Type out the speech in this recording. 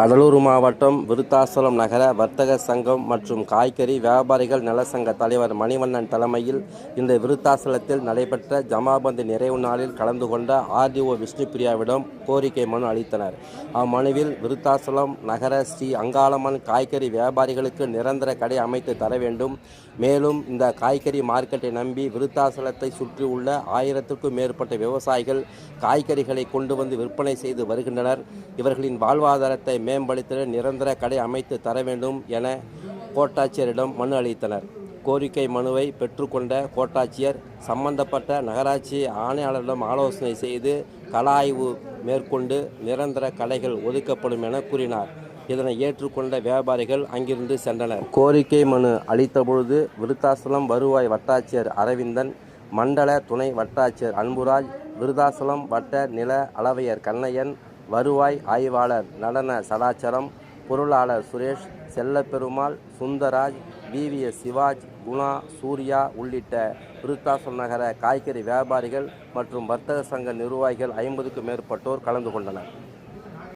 கடலூர் மாவட்டம் விருத்தாசலம் நகர வர்த்தக சங்கம் மற்றும் காய்கறி வியாபாரிகள் நலசங்க தலைவர் மணிவண்ணன் தலைமையில் இந்த விருத்தாசலத்தில் நடைபெற்ற ஜமாபந்து நிறைவு நாளில் கலந்து கொண்ட ஆர்டிஓ விஷ்ணுபிரியாவிடம் கோரிக்கை மனு அளித்தனர். அம்மனுவில் விருத்தாசலம் நகர ஸ்ரீ அங்காளம்மன் காய்கறி வியாபாரிகளுக்கு நிரந்தர கடை அமைத்து தர வேண்டும். மேலும் இந்த காய்கறி மார்க்கெட்டை நம்பி விருத்தாசலத்தை சுற்றியுள்ள ஆயிரத்திற்கும் மேற்பட்ட விவசாயிகள் காய்கறிகளை கொண்டு வந்து விற்பனை செய்து வருகின்றனர். இவர்களின் வாழ்வாதாரத்தை மேம்படுத்த நிரந்தர கடை அமைத்து தர வேண்டும் என கோட்டாட்சியரிடம் மனு அளித்தனர். கோரிக்கை மனுவை பெற்றுக்கொண்ட கோட்டாட்சியர் சம்பந்தப்பட்ட நகராட்சி ஆணையாளரிடம் ஆலோசனை செய்து கள ஆய்வு மேற்கொண்டு நிரந்தர கடைகள் ஒதுக்கப்படும் என கூறினார். இதனை ஏற்றுக்கொண்ட வியாபாரிகள் அங்கிருந்து சென்றனர். கோரிக்கை மனு அளித்தபொழுது விருத்தாசலம் வருவாய் வட்டாட்சியர் அரவிந்தன் மண்டல துணை வட்டாட்சியர் அன்புராஜ் விருதாசலம் வட்ட நில அளவையர் கண்ணையன் வருவாய் ஆய்வாளர் நடன சடாச்சரம் பொருளாளர் சுரேஷ் செல்லப்பெருமாள் சுந்தராஜ் விவிஎஸ் சிவாஜ் குணா சூர்யா உள்ளிட்ட விருத்தாசலம் நகர காய்கறி வியாபாரிகள் மற்றும் வர்த்தக சங்க நிர்வாகிகள் ஐம்பதுக்கும் மேற்பட்டோர் கலந்து கொண்டனர்.